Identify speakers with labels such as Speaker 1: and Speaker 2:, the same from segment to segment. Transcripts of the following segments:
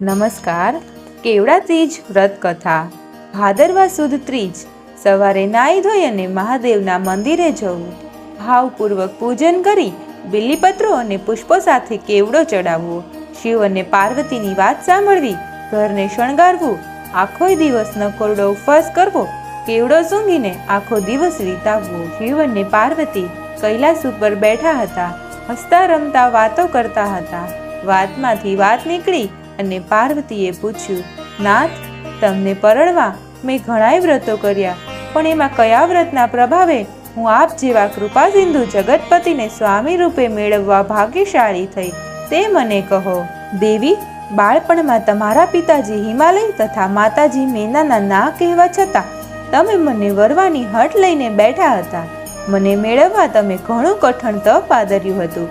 Speaker 1: નમસ્કાર. કેવડા ત્રીજ વ્રત કથા ભાદરવા સુદ ત્રીજ. સવારે નાહી ધોઈ અને મહાદેવના મંદિરે જવું. ભાવપૂર્વક પૂજન કરી બિલીપત્રો અને પુષ્પો સાથે કેવડો ચડાવવો. શિવ અને પાર્વતીની વાત સાંભળવી, ઘરને શણગારવું, આખો દિવસનો કોરડો ઉપવાસ કરવો, કેવડો સૂંઘીને આખો દિવસ વિતાવવો. શિવ અને પાર્વતી કૈલાસ ઉપર બેઠા હતા, હસતા રમતા વાતો કરતા હતા. વાતમાંથી વાત નીકળી અને પાર્વતીએ પૂછ્યું, નાથ, તમને પરણવા મેં ઘણાય વ્રતો કર્યા, પણ એમાં કયા વ્રતના પ્રભાવે હું આપ જેવા કૃપા સિંધુ જગતપતિને સ્વામી રૂપે મેળવવા ભાગ્યશાળી થઈ, તે મને કહો. દેવી, બાળપણમાં તમારા પિતાજી હિમાલય તથા માતાજી મેનાના ના કહેવા છતાં, તમે મને વરવાની હટ લઈને બેઠા હતા. મને મેળવવા તમે ઘણું કઠણ તપ આદર્યું હતું.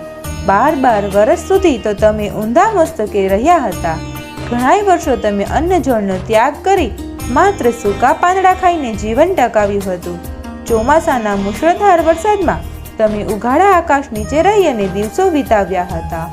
Speaker 1: બાર બાર વર્ષ સુધી તો તમે ઊંધા મસ્તકે રહ્યા હતા. ઘણાય વર્ષો તમે અન્ન જળનો ત્યાગ કરી માત્ર સૂકા પાંદડા ખાઈને જીવન ટકાવ્યું હતું. ચોમાસાના મુશળધાર વરસાદમાં તમે ઉઘાડા આકાશ નીચે રહી અને દિવસો વિતાવ્યા હતા.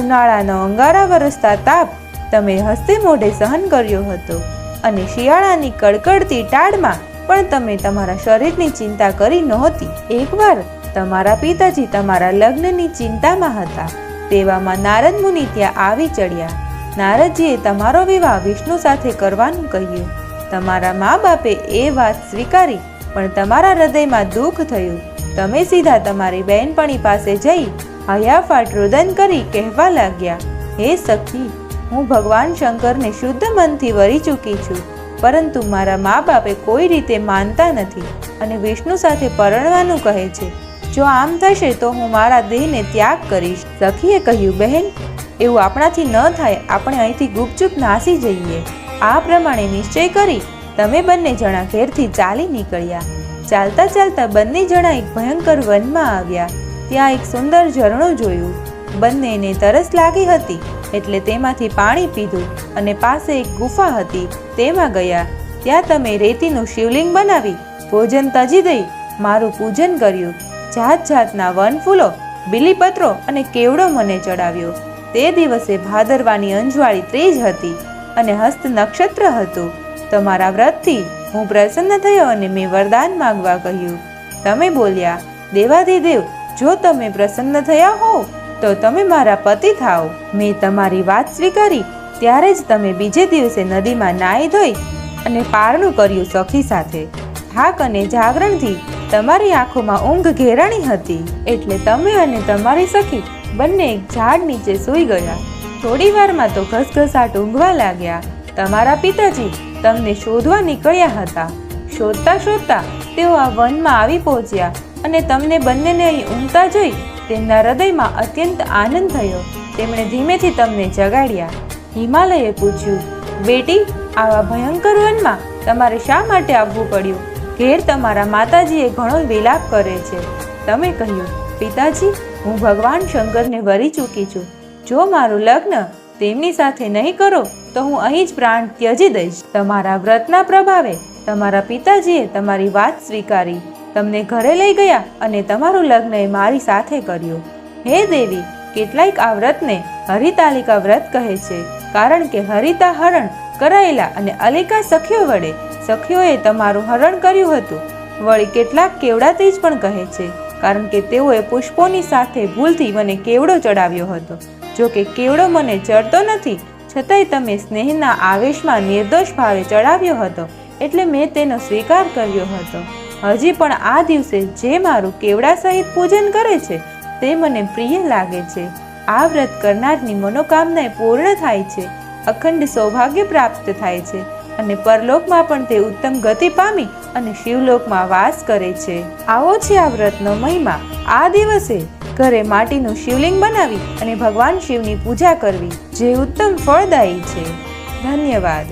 Speaker 1: ઉનાળાનો અંગારા વરસતા તાપ તમે હસ્તે મોઢે સહન કર્યો હતો અને શિયાળાની કડકડતી ટાળમાં પણ તમે તમારા શરીરની ચિંતા કરી નહોતી. એકવાર તમારા પિતાજી તમારા લગ્નની ચિંતામાં હતા. તેવામાં નારદ મુનિ ત્યાં આવી ચડ્યા. નારદજીએ તમારો વિવાહ વિષ્ણુ સાથે કરવાનું કહ્યું. તમારા મા બાપે એ વાત સ્વીકારી, પણ તમારા હૃદયમાં દુઃખ થયું. તમે સીધા તમારી બહેનપણી પાસે જઈ હયાફાટ રુદન કરી કહેવા લાગ્યા, હે સખી, હું ભગવાન શંકરને શુદ્ધ મનથી વરી ચૂકી છું, પરંતુ મારા મા બાપે કોઈ રીતે માનતા નથી અને વિષ્ણુ સાથે પરણવાનું કહે છે. જો આમ થશે તો હું મારા દેહને ત્યાગ કરીશ. સખીએ કહ્યું, બહેન, એવું આપણાથી ન થાય. આપણે અહીંથી ગુપચુપ નાસી જઈએ. આ પ્રમાણે નિશ્ચય કરી તમે બંને જણા ઘેરથી ચાલી નીકળ્યા. ચાલતા ચાલતા બંને જણા એક ભયંકર વનમાં આવ્યા. ત્યાં એક સુંદર ઝરણું જોયું. બંનેને તરસ લાગી હતી, એટલે તેમાંથી પાણી પીધું અને પાસે એક ગુફા હતી. તેમાં ગયા. ત્યાં તમે રેતીનું શિવલિંગ બનાવી, ભોજન તજી દઈ, મારું પૂજન કર્યું. જાત જાતના વનફૂલો, બિલીપત્રો અને કેવડો મને ચડાવ્યો. તે દિવસે ભાદરવાની અંજવાળી ત્રીજ હતી અને હસ્ત નક્ષત્ર હતું. તમારા વ્રતથી હું પ્રસન્ન થયો અને મેં વરદાન માંગવા કહ્યું. તમે બોલ્યા દેવાધિદેવ જો તમે પ્રસન્ન થયા હો, તો તમે મારા પતિ થાઓ. મેં તમારી વાત સ્વીકારી, ત્યારે જ તમે બીજે દિવસે નદીમાં નાહી ધોઈ અને પારણું કર્યું સખી સાથે. થાક અને જાગરણથી તમારી આંખોમાં ઊંઘ ઘેરાણી હતી, એટલે તમે અને તમારી સખી બંને એક ઝાડ નીચે સૂઈ ગયા. થોડી વારમાં તો ઘસઘસાટ ઊંઘવા લાગ્યા. તમારા પિતાજી તમને શોધવા નીકળ્યા હતા. શોધતા શોધતા તેઓ આ વનમાં આવી પહોંચ્યા અને તમને બંનેને અહીં ઊંઘતા જોઈ તેમના હૃદયમાં અત્યંત આનંદ થયો. તેમણે ધીમેથી તમને જગાડ્યા. હિમાલયે પૂછ્યું, બેટી, આવા ભયંકર વનમાં તમારે શા માટે આવવું પડ્યું? ઘેર તમારા માતાજીએ ઘણો વિલાપ કરે છે. તમે કહ્યું, પિતાજી, હું ભગવાન શંકરને વરી ચૂકી છું. જો મારું લગ્ન તેમની સાથે નહીં કરો, તો હું અહીં જ પ્રાણ ત્યજી દઈશ. તમારા વ્રતના પ્રભાવે તમારા પિતાજીએ તમારી વાત સ્વીકારી. તમને ઘરે લઈ ગયા અને તમારું લગ્ન એ મારી સાથે કર્યું. હે દેવી, કેટલાક આ વ્રતને હરિતાલિકા વ્રત કહે છે. કારણ કે હરિતા હરણ કરાયેલા અને અલિકા સખ્યો વડે સખીઓએ તમારું હરણ કર્યું હતું. વળી કેટલાક કેવડા તેજ પણ કહે છે, કારણ કે તેઓએ પુષ્પોની સાથે ભૂલથી મને કેવડો ચડાવ્યો હતો. જો કે કેવડો મને ચડતો નથી, છતાંય તમે સ્નેહના આવેશમાં નિર્દોષ ભાવે ચડાવ્યો હતો, એટલે મેં તેનો સ્વીકાર કર્યો હતો. હજી પણ આ દિવસે જે મારું કેવડા સહિત પૂજન કરે છે, તે મને પ્રિય લાગે છે. આ વ્રત કરનારની મનોકામના પૂર્ણ થાય છે, અખંડ સૌભાગ્ય પ્રાપ્ત થાય છે. અને પરલોકમાં પણ તે ઉત્તમ ગતિ પામી અને શિવલોકમાં વાસ કરે છે. આવો છે આ વ્રતનો મહિમા. આ દિવસે ઘરે માટીનું શિવલિંગ બનાવી અને ભગવાન શિવની પૂજા કરવી, જે ઉત્તમ ફળદાયી છે. ધન્યવાદ.